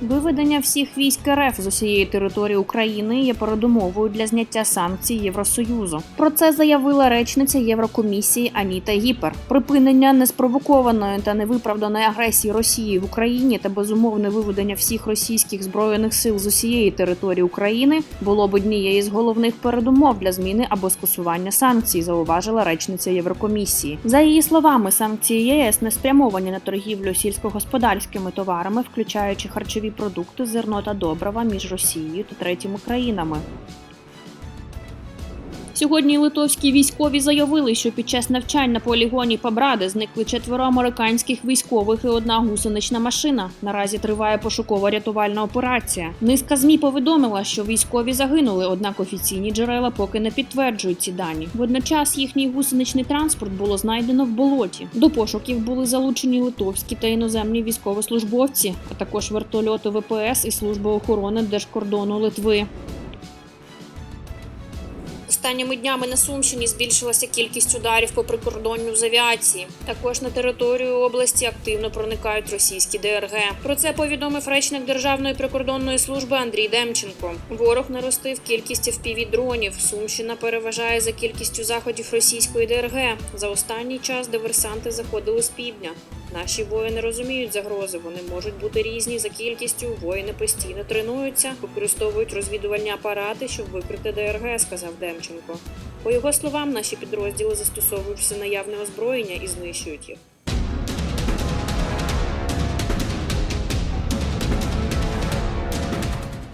Виведення всіх військ РФ з усієї території України є передумовою для зняття санкцій Євросоюзу. Про це заявила речниця Єврокомісії Аніта Гіпер. Припинення неспровокованої та невиправданої агресії Росії в Україні та безумовне виведення всіх російських збройних сил з усієї території України було б однією з головних передумов для зміни або скасування санкцій, зауважила речниця Єврокомісії. За її словами, санкції ЄС не спрямовані на торгівлю сільськогосподарськими товарами, включаючи харчові продукти, зерно та добрива між Росією та третіми країнами. Сьогодні литовські військові заявили, що під час навчань на полігоні Пабради зникли четверо американських військових і одна гусенична машина. Наразі триває пошукова рятувальна операція. Низка змі повідомила, що військові загинули, однак офіційні джерела поки не підтверджують ці дані. Водночас їхній гусеничний транспорт було знайдено в болоті. До пошуків були залучені литовські та іноземні військовослужбовці, а також вертольоти ВПС і служба охорони держкордону Литви. Останніми днями на Сумщині збільшилася кількість ударів по прикордонню з авіації. Також на територію області активно проникають російські ДРГ. Про це повідомив речник Державної прикордонної служби Андрій Демченко. Ворог наростив кількість fpv дронів. Сумщина переважає за кількістю заходів російської ДРГ. За останній час диверсанти заходили з півдня. Наші воїни розуміють загрози. Вони можуть бути різні за кількістю. Воїни постійно тренуються, використовують розвідувальні апарати, щоб викрити ДРГ, сказав Демченко. По його словам, наші підрозділи застосовують все наявне озброєння і знищують їх.